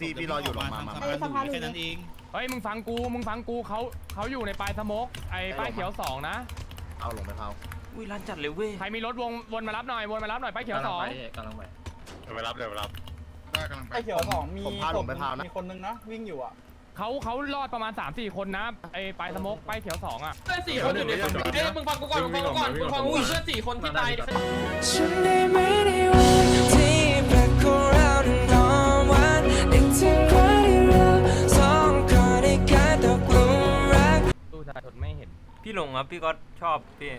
พี่พี่รออยู่ลงมามาเออสะพานหลุยแค่นั้นเองเฮ้ยมึงฟังกูมึงฟังกูเขาเขาอยู่ในปลายสโมกไอ้ป้ายเขียวสองนะเอาลงไปเผาอุ้ยร้านจัดเลยเว้ยใครมีรถวงวนมารับหน่อยวนมารับหน่อยป้ายเขียวสองกำลังไปเดี๋ยวไปรับเดี๋ยวไปรับได้กำลังไปไอเขียวสองมีผมพาลงไปเผานะ มีคนนึงนะวิ่งอยู่อะเขาเขารอดประมาณ3 4คนนะไอ้ปลายสโมกป้ายเขียวสองอะ เพื่อนสี่คนอยู่ในเอ้ยมึงฟังกูก่อนมึงฟังกูก่อนมึงฟังกูก่อนเพื่อนสี่คนที่ตาย ฉันได้ไม่ได้วันที่แปลก พี่หลงครับพี่ก็ชอบพี่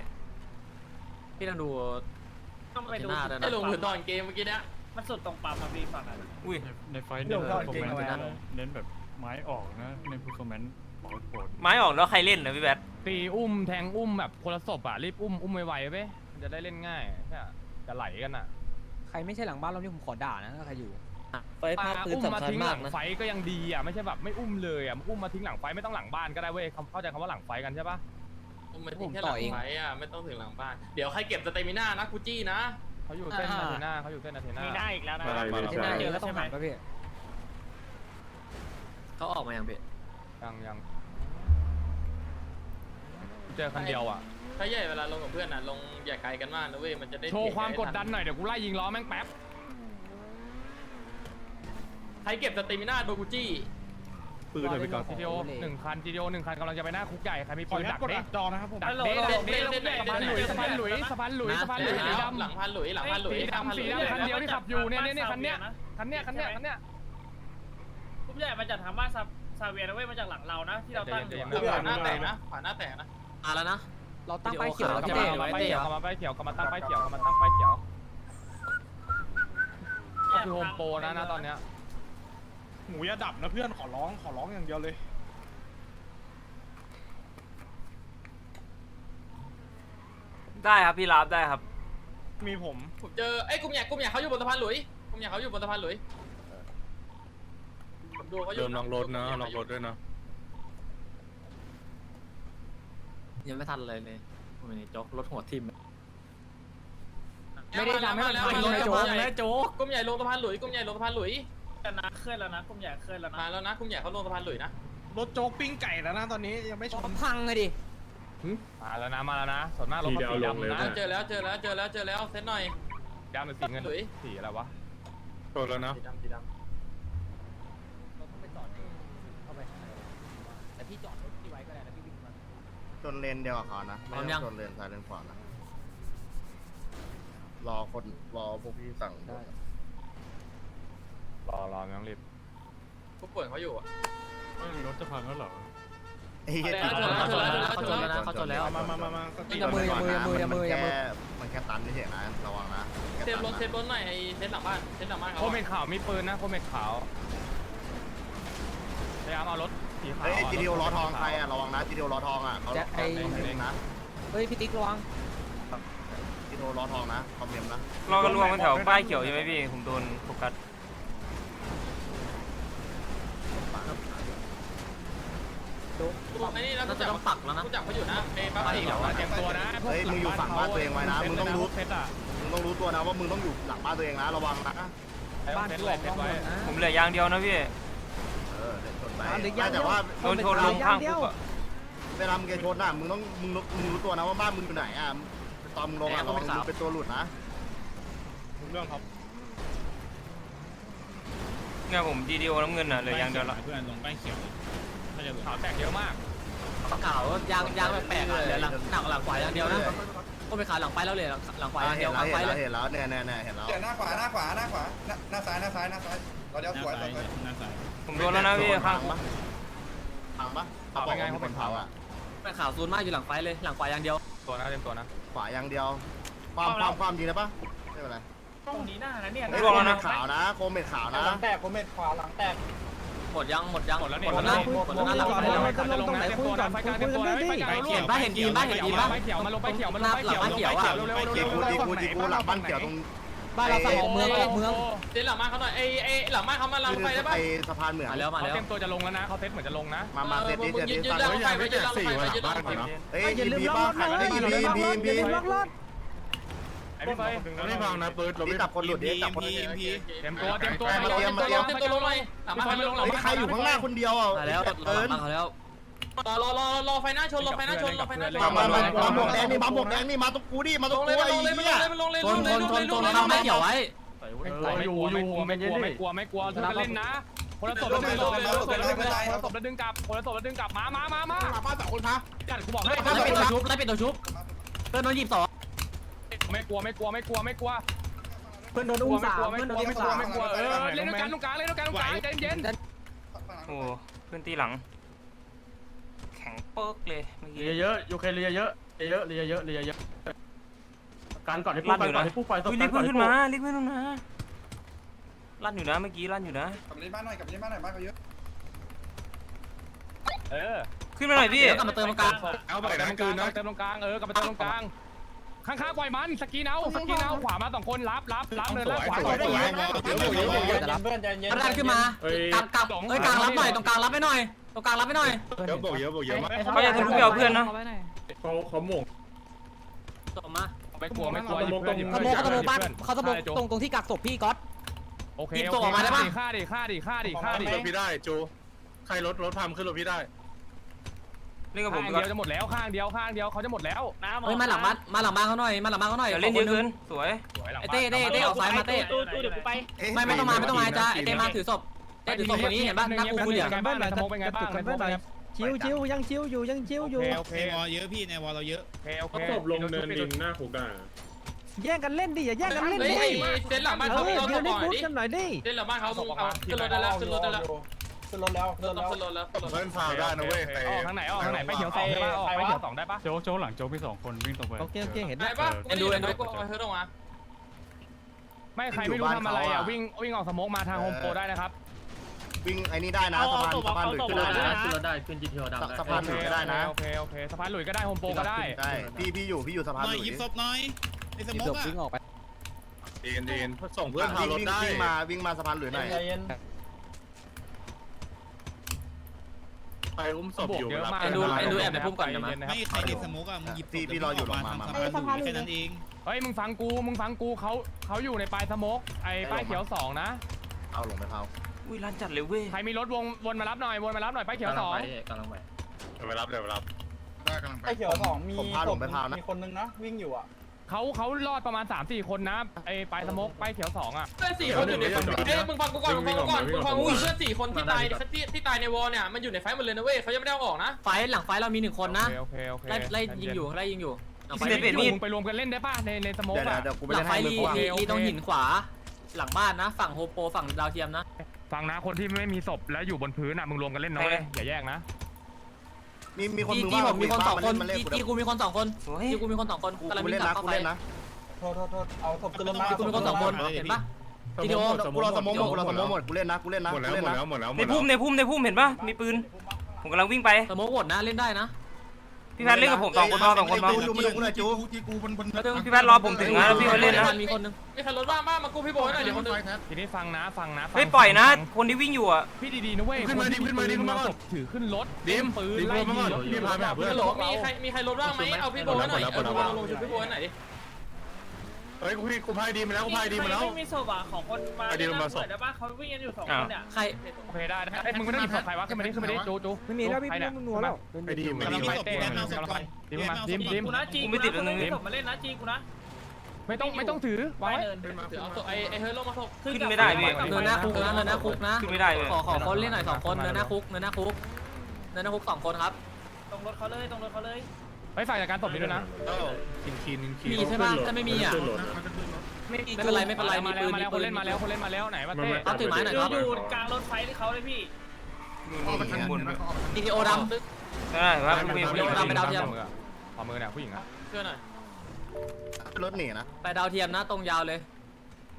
พี่ต้องดู ต้องไปดูหน้าด้วยนะไอ้หลงเหมือนตอนเกมเมื่อกี้นะมันสุดตรงปั๊มอะพี่ฝั่งนั้นอุ้ยในไฟเดี๋เน้ยนวเพอร์ฟอร์เก่งแมนเอาซ์ไว้เน้นแบบไม้ออกนะในเพอร์ฟอร์แมนซ์โปรดโปรดไม้ออกแล้วใครเล่นนะพี่แบทตีอุ้มแทงอุ้มแบบคนละศพอะรีบอุ้มอุ้มไวๆไปมันจะได้เล่นง่ายใช่ปะจะไหลกันอะใครไม่ใช่หลังบ้านเรานี่ผมขอด่านะถ้าใครอยู่ ไฟภาพปืนอุ้มมาสำคัญทิ้งหมาลักงนะไฟก็ยังดีอะไม่ใช่แบบไม่อุ้มเลยอะอุ้มมาทิ้งหลังไฟไม่ต้องหลังบ้านก็ได้เว้ยคำเข้าใจคำว่าหลังไฟกันใช่ปะ มันทิ้งแค่หลังไฟอะไม่ต้องถึงหลังบ้าน เดี๋ยวใครเก็บสเตมิน่านะกูจี้นะ เขาอยู่เส้นนาเทน่าเขาอยู่เส้นนาเทน่ามีได้อีกแล้วนะอะไรเลยที่หน้าเยอะก็ต้องหันไปพี่เขาออกมาอย่างพี่ยังยังเจอคันเดียวอะ ถ้าใหญ่เวลาลงกับเพื่อนน่ะลงอย่าไกลกันมากนะเว้ยมันจะได้โชว์ความกดดันหน่อยเดี๋ยวกูไล่ยิงล้อแม่งแป๊บ ใครเก็บสเตมิน่าโดนกูจี้ ปืนเลยไปก่อนจีดีโอหนึ่งคันจีดีโอหนึ่งคันกำลังจะไปหน้าคุกใหญ่ ใครมีขอปือนนุญาดัตกกดเด้อัดจอนะครับผมดักเด้ดักเด้สะพานหลุยสะพานหลุยสะพานหลุยสะพานหลุยสีดำหลังพันหลุยหลังพันหลุยสีดำสีดำคันเดียวที่ขับอยู่เนี่ยเนี่ยเนี่ยคันเนี้ยคันเนี้ยคันเนี้ยคันเนี้ยทุกอย่างมาจากทางบ้านซาซาเวียนะเว้ยมาจากหลังเรานะที่เราตั้งอยู่ใจเย็นขวาหน้าแตกนะขวาหน้าแตกนะอะแล้วนะเราตั้งป้ายเขียววิแล้วดีพี่โอเต้ขาวกลับมาป้ายเขียวกลับมาป้ายเขียวกลับมาตั้งป้ายเขียวกลับมาตั้งป้ายเขียวก็คือโฮมโปรนะนะตอนเนี้ย หมูอย่าดับนะเพื่อนขอร้องขอร้องอย่างเดียวเลย ได้ครับพี่รับได้ครับมีผม ผมเจอไอ้ยกลุ่มใหญ่กลุ่มใหญ่เขาอยู่บนสะพานหลุยกลุ่มใหญ่เขาอยู่บนสะพานหลุยผมดูเขาอยู่เดิมลองรถนะลองรถด้วยนะยังไม่ทันเลยเลยโอ้ยโจ๊กรถหัวทิ่มไม่ได้ทำให้มันแล้วพังแล้วนะแล้วโจ๊กแล้วนะโจ๊กกลุ่มใหญ่ลงสะพานหลุยกลุ่มใหญ่ลงสะพานหลุย แต่นะเคลื่อนแล้วนะกลุ่มใหญ่เคลื่อนแล้วมานะแล้วนะกลุ่มใหญ่เขาลงสะพานหลุยนะรถโจ๊กปิ้งไก่แล้วนะตอนนี้ยังไม่ชผมนพังเลยดิมาแล้วนะมาแล้วนะส่วนมากรถมันสีดำนะเจอแล้วเจอแล้วเจอแล้วเจอแล้วเซตหน่อย ดำหรือสีเงินหลุย สีอะไรวะโดนแล้วนะสีดำสีดเราต้องไปจอดเข้าไปข้างในแต่พี่จอดรถที่ไว้ก็ได้แล้วพี่วิ่งมาจนเลนเดียวกับเขานะไม่ต้องจนเลนซ้ายเลนขวานะรอคนรอพวกพี่สั่ง รอรอไม่ต้องรีบำผู้ป่วยเขาอยู่อะเอ้ยรถจะพังแล้วเหรอ ไอ้เหี้ยเอาแล้วเขาจนแล้วนะเขาจนแล้วนะเขาจนแล้ว มามามามาสติอย่ามืออย่ามืออย่ามืออย่ามืออย่ามือ มันแค่ตันเฉยๆนะระวังนะเซฟรถเซฟรถหน่อยไอ้เซฟหลังบ้านเซฟหลังบ้านเขาโคเมนขาวมีปืนนะโคเมนขาวพยายามเอารถสีขาวเฮ้ยจีดีโอล้อทองใครอะระวังนะจีดีโอล้อทองอะเขาจะไอ้ คอมเมนต์นะเฮ้ยพี่ติ๊กระวังจีดีโอล้อทองนะคอมเมนต์นะ รอกระลวงกันแถวป้ายเขียวใช่ไหมพี่ ผมโดนโฟกัส ไอ้นี่นะน่าจะต้องปักแล้วนะรู้จักเขาอยู่นะไอ้ป้าป้ายเขีเขียยววอะอะเตรียมตัวนะพวกเฮ้ยมึงอยู่ฝั่งบ้านตัวเองไว้นะมึงต้องรู้เซตอะมึงต้องรู้ตัวนะว่ามึงต้องอยู่หลังบ้านตัวเองนะระวังนะบ้านเซตที่ไว้ออกเซนตอกไว้เมืองนะผมเหลือยางเดียวนะพี่เออเดี๋ยวชนไปบ้านหรือยางเดีแต่ยวว่าโดนชนลงข้างคุกอะเวลามึงจะชนอะมึงต้องมึงรู้มึงรู้ตัวนะว่าบ้านมึงอยู่ไหนอะตอนมึงลงอะระวังมึงเป็นตัวหลุดนะเรื่องครับเนี่ยผมดีดีโอน้ำเงินอะเหลือยางเดียวละเพื่อนลงป้ายเขียวถ้าจะหลุดขาวแตกเยอะมาก ขาวยางยางแปลกๆอะเหลือหลังหนักหลังขวาอย่างเดียวนะก็ไปขาหลังไปแล้วเลยหลังขวาอย่างเดีเห็ยนวแล้วหลังเห็ไปนเลแล้วยเห็นแล้วเนี่ยเนี่ยเนี่ยเห็นแล้วหน้าขวาหน้าขวาหน้าขวาหน้าซ้ายหน้าซ้ายหน้าซ้ายเราหเดี๋ยวน้าสวยซ้ายสวยหน้าซ้ายผมโดนแล้วนะพี่ข้างคุกพังปะเขาบอกว่ามีคนเผาอะไปขาวซูนมากอยู่หลังไฟเลยหลังขวาอย่างเดียวตัวนะเตรียมตัวนะขวาอย่างเดียว ความความความดีนะปะไม่เป็นไรตรงนี้หน้านะเนี่ยไอ้โคมเม็ดขาวนะโคมเม็ดขาวนะหลังแตกผมเม็ดขวาหลังแตกห มดยังหมดยังหมดแล้วเนี่ยหมดแล้วนะหมดแล้วนะหลังไฟแล้วจะลงนะเตรียมตัวนะไฟกลางเตรียมตัวนะไฟกลางเห็นปะเห็นดีปะเห็นดีปะไฟเขียวมาลงไฟเขียวมาลงไฟเขียวลงไฟเขียวเร็วๆจีเร็วกูจีกูจีกูหลังบ้านเขียวตรงบ้านเราฝั่งออกเมืองออกเมืองเซฟหลังบ้านเขาหน่อยไอ้ไอ้หลังบ้านเขามาลังไฟได้ปะไอ้สะพานเหมืองมาแล้วมาเขาแล้วเตรียมตัวจะลงแล้วนะเขาเซตเหมือนจะลงนะมามาเสร็จดิมึเสร็งจยืดินยืสั่นงล่างไฟไว้ยืนล่างไฟไว้ยืนล่างไฟเฮ้ยบีบ้าใครได้ยินบีบีบี ไอ้พี่เฟยไม่ฟังนะปืนเรานี่ไม่จับคนหลุดดิจับคนเตรียมตัวเตรียมตัวมาเตรียมมาเตรียมเต็มตัวลงเลยสามารถลงหลังเฮ้ยใครอยู่ข้างหน้าคนเดียวอะมาแล้วเกินมาแล้วรอรอรอรอไฟหน้าชนรอไฟหน้าชนรอไฟหน้าชนมามามามาหมวกแดงนี่มาหมวกแดงนี่มาตรงกูดิมาตลรงงเลกูยไอ้ลงเลยเหี้ยลงเลยชลนงเลยชนลงชเลยนลชงนเลยเข้าไม้เขียวไว้ไม่กลัวไม่กลัวไม่กลัวไม่กลัวไม่กลัวไม่กลัวทุกคนเล่นนะคนละศพแล้วดึงกลับคนละศพแล้วดึงกลับคนละศพแล้วดึงกลับมามามามาบ้านสองคนพะจัดกูบอกให้ไล่ปิดตัวชุบไล่ปิดตัวชุบเพื่อนโดนหยิบสอง ไม่กลัวไม่กลัวไม่กลัวไม่กลัวเพื่อนโดนกลัอุ้วมไม่สากลัวมไม่เพื่อนกโดลัวนไม่อุ้มกลัวสามไม่กลัวเออเล่นด้วยกันตรงกลางเล่นด้วยกันตรงกลางใจเย็นโอ้เพื่อนตีหลัง แข็งเปิกเลยเมื่อกี้เรียเยอะโอเคเรียเยอะเรียเยอะเรียเยอะเรียเยอะการก่อนที่ปุ๊บการก่อนที่ปุ๊บไปอุ้ยรีบเพื่อนขึ้นมารีบเพื่อนขึ้นมาลั่นอยู่นะเมื่อกี้ลั่นอยู่นะกลับไปเล่นบ้านหน่อยกลับไปเล่นบ้านหน่อยบ้านเขาเยอะเออขึ้นมาหน่อยพี่เดี๋ยวกลับมาเติมตรงกลางเอาไปเตินะมตรงกคืลางนนะเติมตรงกลางเออกลับมาเติมตรงกลาง ข้างๆปล่อยมันสกีนเอาสกีนเอาขวามาสองคนรับรับรับเนินรับขวาสวยสวยกระดานขึ้นมา กลางกลางเอ้ยกลางรับหน่อยตรงกลางรับไม่หน่อยตรงกลางรับไม่หน่อยเดี๋ยวบอกเยอะบอกเยอะมากเขาอยากทะลุไปเอาเพื่อนนะเขาเขาหม่งส่งมาไม่กลัวไม่กลัวหยิบเพื่อนหยิบขเพื่อนโมยขโมยบ้านเขาขโมยใช่โจตรงตรงที่กักศพพี่ก๊อตโอเคหยิบโอตัวเคออกมาได้ปะฆ่าดิฆ่าดิฆ่าดิฆ่าดิขึ้นรถพี่ได้จูใครรถรถพัมขึ้นรถพี่ได้ เล่นกับผข้ามงก่อนเดียวจะหมดแล้วข้างเดียวข้างเดียวเขาจะหมดแล้วน้ำเฮ้ยมาหลังบ้านมาหลังบ้านเขาหน่อยมาหลังบ้านเขาหน่อยเดี๋ยวเล่นเยอะเกินสวย สวยหลังไอ้บ้านเต้เต้เต้ออกซ้ายมาเต้ตู้ตู้เดี๋ยวกูไปไม่ไม่ต้องมาไม่ต้องมาจ้าไอ้เต้มาถือศพเต้ถือศพตรงนี้เห็นป่ะหน้ากูกูเหลืองไงบ้างสมองเป็นไงบ้างสมองเป็นไงชิวชิวยังชิวอยู่ยังชิวอยู่ โอเคในวอลเยอะพี่ในวอลเราเยอะโอเคโอเคศพลงเนินดินหน้าขุกอะแย่งกันเล่นดิอย่าแย่งกันเล่นเฮ้ดิยเซนหลังบ้านเขาเราต่อหน่อยดิกันหน่อยดิเซนหลังบ้านเขามึงเอาขึ้นรถได้แล้วขึ้นรถได้แล้ว ขึ้นรถแล้วขึ้นรถแล้วขึ้นรถแล้วเพื่อนฟาวได้นะเว้ยแต่ออกทางไหนออกทางไหนไปเขียวสองได้ปะออกไปเขียวสองได้ปะโจ๊กโจ๊กหลังโจ๊กพี่สองคนวิ่งตรงไปโอเคโอเคเห็นได้ปะเอ็นดูเอ็นดูก็เอาเธอลงมาไม่ใครไม่รู้ทำอะไรอะวิ่งวิ่งออกสมองมาทางโฮมโปรได้นะครับวิ่งไอ้นี่ได้นะสะพานสะพานหลุดขึ้นได้นะขึ้นรถได้ขึ้นจีทีโอดำสะพานหลุดก็ได้นะโอเคโอเคสะพานหลุยก็ได้โฮมโปรก็ได้ได้พี่พี่อยู่พี่อยู่สะพานหหน่อยลุดหยิบศพหน่อยไอ้สมกอะวิ่งออกไปเดินเดินส่งเพื่อนพารถได้วิ่งมาวิ่งมาสะพานหลุดหน่อย ใครอุ้มศพบวกอยู่เยอะมากไอ้ดูไอ้ดูแอบไปพุ่มก่อนนะมั้ยไม่ใครเด็ดสมกอะมึงหยิบศพพี่พี่รออยู่หรอกมามาทำสะพานหลุยแค่นั้นเองเฮ้ยมึงฟังกูมึงฟังกูเขาเขาอยู่ในปลายสมกไอ้ป้ายเขียวสองนะเอาลงไปเผาอุ้ยลั่นจัดเลยเว้ยใครมีรถวงวนมารับหน่อยวนมารับหน่อยป้ายเขียวสองกำลังไปเดี๋ยวไปรับเดี๋ยวไปรับได้กำลังไปไอ้เขียวสองมีผมพาลงไปเผานะ เขาเขารอดประมาณ 3 4 คนนะไอ้ปลายสมกป้ายเขียวสองอะ เพื่อนสี่คนอยู่ในเอ้ยมึงฟังกูก่อนมึงฟังกูก่อนมึงฟังกูเพื่อนสี่คนที่ตายที่ที่ตายในวอลเนี่ยมันอยู่ในไฟหมดเลยนะเว้ยเขายังไม่ได้เอาออกนะไฟหลังไฟเรามีหนึ่งคนนะโอเคโอเคไล่ไล่ยิงอยู่ไล่ยิงอยู่หลังไฟไปเปลี่ยนมีดไปรวมกันเล่นได้ป่ะในในสมกเดี๋ยวอะเดี๋ยวกูไปหลัเล่งนไฟให้มึรีงรีรีตรงหินขวา หลังบ้านนะ ฝั่งโฮโปฝั่งดาวเทียมนะ ฟังนะคนที่ไม่มีศพแล้วอยู่บนพื้นอะมึงรวมกันเล่นน้อยอย่าแยกนะ มีมีคนที่มือที่ว่าผมมีคนสองคนมันเล่นที่กูที่กูมีคนสองคนสวยที่กูมีคนสองคนกูกำลังกูวิ่เล่งนกลับนะเข้ากูไฟเล่นนะกูมีคนสองคนเห็นปะกูรอสมองหมดกูรอสมองหมดกูเล่นนะกูเล่นนะหมดแล้วกูหเล่นมดนะแล้วหมดแล้วหมในดแล้วพุ่มในพุ่มในพุ่มเห็นปะมีปืน ผมกำลังวิ่งไปสโมกโหวตนะเล่นได้นะ พี่แพทย์เล่นกับผมสองคนพอสองคนพอจูมาดูกูหน่อยจูที่กูบนบนพี่แพทย์รอผมถึงนะแล้วพี่มาเล่นนะมีคนนึงมีใครรถว่างบ้างมากูพี่โบยหน่อยเดี๋ยวคนนึงทีนี้ฟังนะฟังนะเฮ้ยปล่อยนะ คนที่วิ่งอยู่อะพี่ดีๆนะเว้ยศพถือขึ้นรถดิมปืนดิมไล่เพื่อนยิมางก่อนรถพี่พาไปหาเพื่อนฮัลโหลมีใครมีใครรถว่างไหมเอาพี่โบยหน่อยเอาลงชุดพี่โบยหน่อยดิ เฮ้ยกูพี่กูพายดีมาแล้วกูพายดีมาแล้ว ไม่มีศพอะของคนมาไอ้ดีมันมาศพได้ปะเขาวิ่งกันอยู่สองคนเนี่ยใครโอเคได้ได้มึงไม่ต้องหยิบศพใครวะขึ้นมาดิขึ้นมาดิจูจูไม่มีแล้วพี่มึงนัวแล้วไอ้ดีมามีดีศพพี่แม่เอาศพก่อนดิมมาดิมดิมกูนะจีกูนะคนไม่มีศพมาเล่นนะจีกูนะไม่ต้องไม่ต้องถือไปไว้เนินเดี๋ยวเอาศพไอ้ไอ้เฮ้ยลงมาศพขึ้นไม่ได้พี่เนินหน้าคุกนะเนินหน้าคุกนะขึ้นไม่ได้เลยขอขอคนเล่นหน่อยสองคนเนินหน้าคุกเนินหน้าคุกเนินหน้าคุกสองคนครับตรงรถเขาเลยตรงรถเขาเลย ไปฝ่ายจากการตบนี้ด้วยนะคินคินคินมีใช่ปะถ้าไม่มีอะไม่เป็นไรไม่เป็นไรมีมาปืแล้วนมามีแล้วคนปืนเล่นมาแล้วคนเล่นมาแล้วไหนมาเต้เอาถือไม้หน่อยครับอยู่กลางรถไฟที่เขาเลยพี่ GTO ดได้ครับมีเดี๋ยวตามไปดาวเทียมขอมือเนี่ยผู้หญิงอะเชื่อหน่อยรถหนีนะำไปดาวเทียมนะตรงยาวเลย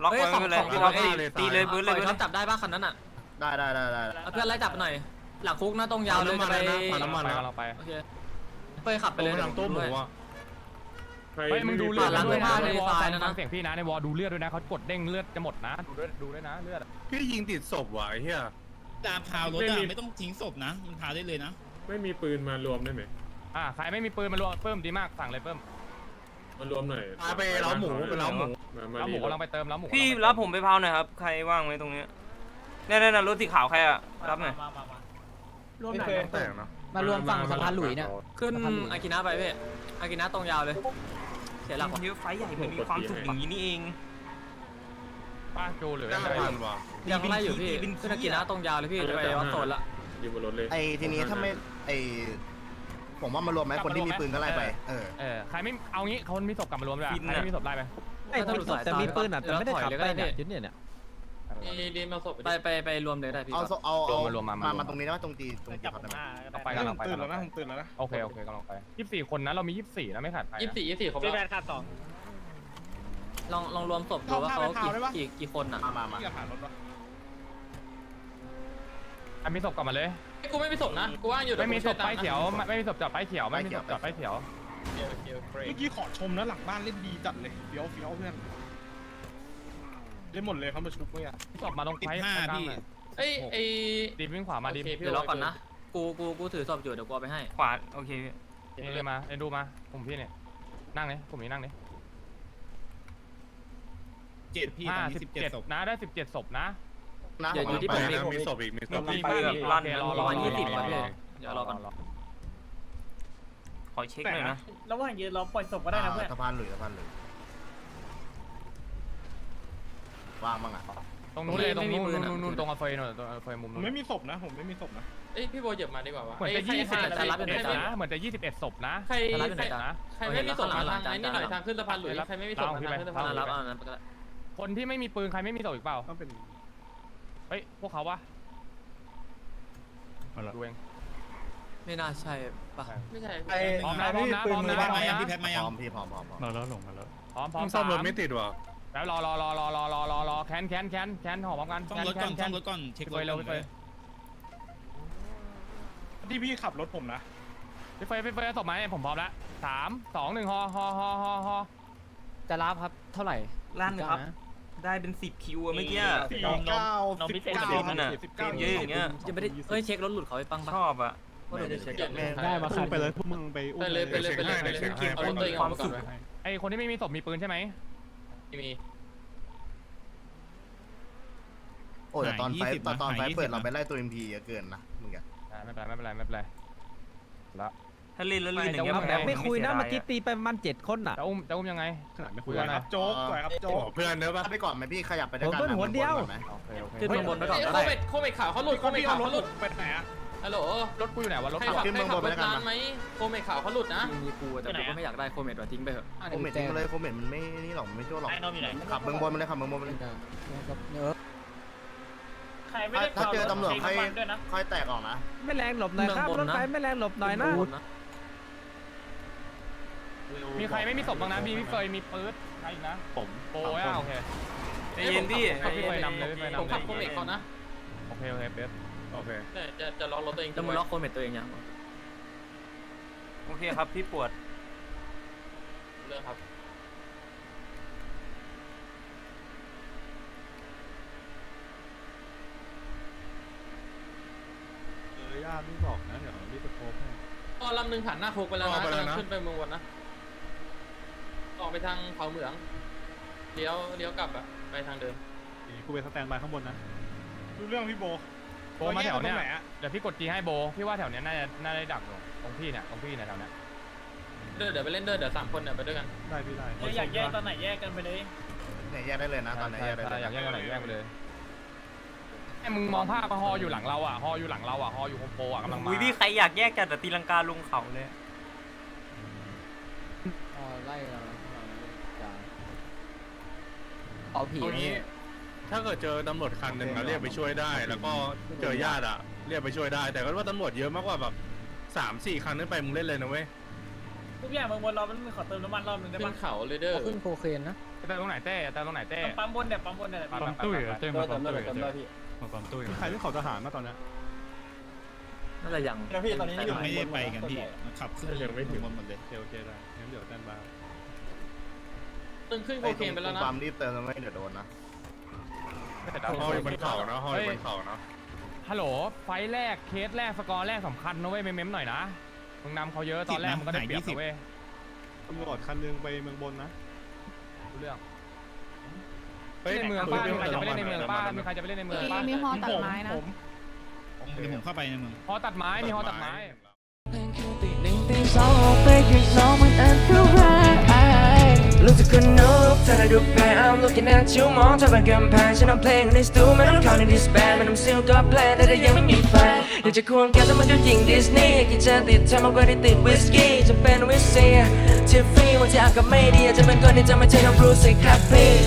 ล็อกไว้ไม่เป็นไรพี่ล็อกตีเลยปืนเลยปืนเขาจับได้ปะคันนั้นอะได้ได้ได้ได้เอาเพื่อนไล่จับหน่อยหลังคุกนะตรงยาวเลยจะไปผ่านน้ำมันไปนะเราไปโอเค เป้ยขับไปไปเลเลยยหลังโต๊ะหมูอะเฮ้ยมึงดูเลือดล้างด้วยผ้านะในในวอทรายลนะนะฟังเสียงพี่นะในวอลดูเลือดด้วยนะเขากดเด้งเลือดจะหมดนะดูด้วยดูด้วยนะเลือดพี่ยิงติดศพว่ะไอ้เหี้ยดาพาวรถอะไม่ต้องทิ้งศพนะมันพาได้เลยนะ ไม่มีปืนมารวมได้ไหมอ่าใครไม่มีปืนมารวมเพิ่มดีมากสั่งเลยเพิ่มมารวมหน่อยไปเล้าหมูไปเล้าหมูแล้วหมูกำลังไปเติมแล้วหมูพี่รับผมไปพาวหน่อยครับใครว่างไหมตรงนี้เนี่ยเนี่ยรถสีขาวใครอะรับหน่อยมามามาไม่เคยแตกนะ มารวมฝั่งสะพานหลุยเนี่ย ขึ้นอากินะไปพี่อากินะตรงยาวเลย เสียหลักว่ะเยอะไฟใหญ่มันมีความสุขอย่างนี้นี่เองป้าจูหรือได้อะไรพันว่ะยังไล่อยู่พี่ขึ้นอากินะตรงยาวเลยพี่จะไปวัดโซนละอยู่บนรถเลยไอ้ทีนี้ถ้าไม่ไอ้ผมว่ามารวมไหมคนที่มีปืนก็ไล่ไปเออเออใครไม่เอางี้คนมีศพกลับมารวมเลยฟินใครน่ะไม่มีศพได้ไหมถ้าหลุดสายตามีปืนอะแต่ไม่ได้ขับไปเนี่ยดี ดีมาศพไปไปไปรวมเลยได้พี่เอาเอาเอารวมมารวมมามามาตรงนี้นะตรงตีตรงตีจับครับผมได้ไหมมาต่อไปกันต่อไปตื่นแล้วนะผมตื่นแล้วนะโอเคโอเคกำลังไปยี่สิบสี่คนนะเรามียี่สิบสี่นะไม่ขาดใครยี่สิบสี่ยี่สิบสี่ครบพี่แล้วแบนขาดสองลองลองรวมศพดูว่าเขากี่กี่กี่คนอะ มามามาใครมีศพกลับมาเลย กูไม่มีศพนะกูว่างอยู่ไม่มีศพป้ายเขียวไม่ไม่มีศพจอดป้ายเขียวไม่มีศพจอดป้ายเขียวเมื่อกี้ขอชมนะหลังบ้านเล่นดีจัดเลยเฟี้ยวเฟี้ยวเพื่อน เล่นหมดเลยเขามาชุบเมื่อศพมาตรงสิบไฟห้าพี่ เอ้ยไอ้ดีวิ่งขวามาดีโอเคพี่ เดี๋ยวรอก่อนนะ กูกูกูถือศพอยู่เดี๋ยวกูเอาไปให้ ขวาโอเคพี่นี่เลยมาไอ้ดูมาผมพี่เนี่ยนั่งเลยผมนี้นั่งเลยเจ็ดพี่ตห้าอนนี้สิสิบบเจ็ดเจ็ดศพนะได้สิบเจ็ดศพนะนะเดี๋ยวอยู่ที่ไปผมนะมีศพอีกมีศพมีอีกป้ายลั่นรอประรอมาณรอยี่สิบรอนะพี่รอเดี๋ยวรอก่อน ขอเช็คหน่อยนะ ระหว่างยืนเราปล่อยศพก็ได้นะเพื่อนสะพานหลุยสะพานหลุย ว่างบ้างอะตรงนู้นเลยตรงนู้นนู่นนู่นตรงอาเฟยนู่นตรงอาเฟยมุมผนู้มนไม่มีศพนะ ผมไม่มีศพนะ เอ้ยพี่โบเหยียบมาดีกว่าวะเหมือนจะอ้ยยี่สิบใครเอ็ดใครนะเหมือนจะยี่สิบเอ็ดศพนะใครรับอยู่ใคไหรนจ๊ะใครไม่มีศพมาทางไอ้นี่หน่อยทางขึ้นสะพานหลุยส์ใครไม่มีศพมาทางขึ้นสะพานหมาลุรับยส์เอานั้นก็ได้คนที่ไม่มีปืนใครไม่มีศพอีกเปล่าต้องเป็นเฮ้ยพวกเขาวะเอาละดูเองไม่น่าใช่ป่ะไม่ใช่พร้อมนะพร้อมนะพร้อมนะพี่พร้อมแพทมายังนะพี่แพทมาพยังร้อมพี่พร้อมพร้อมพร้อมมาแล้วหลงมาแล้วพร้อมพร้อมซ่อมรถสาไม่ติดว่ะ แล้วรอรอรอรอรอรอรอรอแคนแคนแคนแคนหอพร้อมกันซ่อมรถก่อนซ่อมรถก่อนเช็ครไปถเร็วไปก่อนที่พี่ขับรถผมนะไปเฟยไปเฟยศพไหมผมพร้อมแล้วสามสองหนึ่งฮอฮอฮอฮอฮอจะรับครับเท่าไหร่ลั่นครับ ได้เป็นสิบคิวอะเมื่อกี้สี่เก้าน้องสิพิบเศษเก้าสิบนั่นน่ะสิบเก้าเยอะอย่างเงี้ยยังไม่ได้เอ้ยเช็ครถหลุดเขาไปปังปะชอบอะว่าเดี๋ยวจะเช็คได้มาไปเลยพวกมึงไปอุ้มไปเลยไปเลยไปเลยไปเลยเอารถตัวเองออกมาก่อนไหมไอคนที่ไม่มีศพมีปืนใช่ไหม ไม่มี โอ้แต่ตอนไฟตอนตอนไฟเปิดเราไปไล่ตัวเอ็มพีเกินนะมึงอะอ่าไม่เป็นไรไม่เป็นไรไม่เป็นไรถ้าเล่นแล้วลื่นอย่างเงี้ยไม่แต่ไม่คุยนะเมื่อกี้ตีประมาณเจ็ดคนอะ จะอุ้มจะอุ้มยังไงขนาดไม่คุคุยยกันกันนะนะโจ๊กสวยครับโจ๊กเพื่อนเนอะปะไปก่อนไหมพี่ขยับไปด้วยกันนะหัวเดียวไหมโอเคโอเคขึ้นเมืองบนไปก่อนก็โคได้เมดโคเมดข่าวเขาหลุดโคเมดข่าวเขาหลุด ไปไหนอะ ฮัลโหลรถกูอยู่ไหนวะรถใครขับขับใครขับรถร้านไหมโคเมดข่าวเขาหลุดนะมีกูแต่กูก็ไม่อยากได้โคเมดว่ะทิ้งไปเถอะโคเมนต์ทิ้งมาเลยโคเมนต์มันไม่นี่หรอกมันไม่ชั่วหรอกไอ้น้องอยู่ไหน ขับเมืองบนมาเลยขับเมืองบนมาเลยใครไม่ได้ถ้าเจอตำรวจใคค่รอยด้วยนะค่อยแตกออกนะไม่แรงหลบหน่อยครับรถไฟไม่แรงหลบหน่อยนะ มีใครไม่มีศพบ้างนะมีพี่เฟยมีปื๊ดใครอีกนะผมโอ้ยโอเคใจเย็นพี่ให้พี่เฟยนำเลยพี่เฟยนำผมขับโคเมดเขานะโอเคโอเคเป๊ะ โอเค เนี่ยจะจะล็อกรถตัวเองจะมึงล็อกโคเมดตัวเองยังโอเคครับพี่ปวด เรื่องครับ เออย่าไม่บอกนะ เดี๋ยวรีบไปโทรให้ก็ลำหนึ่งผ่านหน้าโคกไปแล้วนะ กำลังขึ้นไปเมืองบนนะออกไปทางเขาเหมืองเลี้ยวเลี้ยวกลับอะไปทางเดิม ทีนี้กูไปสแตนบายข้างบนนะดูเรื่องพี่โบ โบมาแถวเนี้ยตรงไหนอะเดี๋ยวพี่กดจีให้โบพี่ว่าแถวเนี้ยน่าจะน่าได้ดักอยู่ตรงพี่เนี่ยตรงพี่เนี่ยแถวเนี้ยเดินเดี๋ยวไปเล่นเดินเดี๋ยวสามคนเดี๋ยวไปด้วยกันได้พี่ได้เดี๋ยวอยากแยกตอนไหนแยกกันไปเลยเนี่ยแยกได้เลยนะตอนนี้ใช่แยกได้ใช่เลยอยากแยกกันไหนแยกไปเลยไอ้มึงมองภาพมาฮออยู่หลังเราอะฮออยู่หลังเราอะฮออยู่โฮมโปรอะกำลังมาอุ้ยพี่ใครอยากแยกกันแต่ตีลังกาลงเขาเลยไล่เราเอาผีเอางี้ ถ้าเกิดเจอตำรวจคันหนึ่งเราเรียกไปช่วยได้ แล้วก็เจอญาติอะเรียกไปช่วยได้ แต่ก็ว่าตำรวจเยอะมากกว่าแบบสามสี่คันขึ้นไปมึงเล่นเลยนะเว้ยทุกอย่างเมืองบนเรามันมีขอเติมน้ำมันรอบนึงได้ขึ้ปะนเขาเลยเด้อขึ้นโคเคนนะแต่ตรงไหนเต้แต่ตรงไหนเต้ปั๊มบนเนี่ยปั๊มบนเนี่ยปั๊มตุ้ยเหรอเจ้มาปั๊มตุ้ยเหรอเจ้มาปั๊มตุ้ยใครที่เขาทหารมาตอนนี้น่าจะยังยังไม่ได้ไปกันพี่ขับขึ้นยังไม่ถึงบนหมดเลยโอเคโอเคได้งั้นเดี๋ยวสแตนบายตึงขึ้นโคไอ้เคนไปแล้วนะความรีบเติมไม่เดี๋ยวโดนนะ ฮออยู่บนเขานะฮออยู่บนเขานะฮัลโหลไฟแรกเคสแรกสกอร์แรกสำคัญนะเว้ยเม้มๆหน่อยนะมึงนำเขาเยอะตอนแรกมึงก็ได้เปรียบนะเว้ยตำรวจคันนึงไปเมืองบนนะรู้เรื่องเฮ้ยในเมืองป้ามีใครจะไปเล่นในเมืองป้ามีใครจะไปเล่นในเมืองป้ามีฮอตัดไม้นะเดี๋ยวผมเข้าไปในเมืองฮอตัดไม้มีฮอตัดไม้ ลุกไปข้างนอกมันอันตรายรู้สึกคนนกเธอได้ดูแพ้ I'm looking at you มองเธอเป็นกำแพงฉันเอาเพลงในสตูไม่ต้องเข้ในดิสแบนไม่ต้องซิลก็แพลนแต่ถ้ยังไม่มีแฟนอยากจะควงแกแต่มันก็ยิงดิสนีย์กินจะติดทำมากกว่าที่ติดวิสกี้จะเป็นวิสเซียทิฟฟี่วันที่อากาศไม่ดีจะเป็นคนที่จะไม่ใช่น้องบรูซสิครับพี่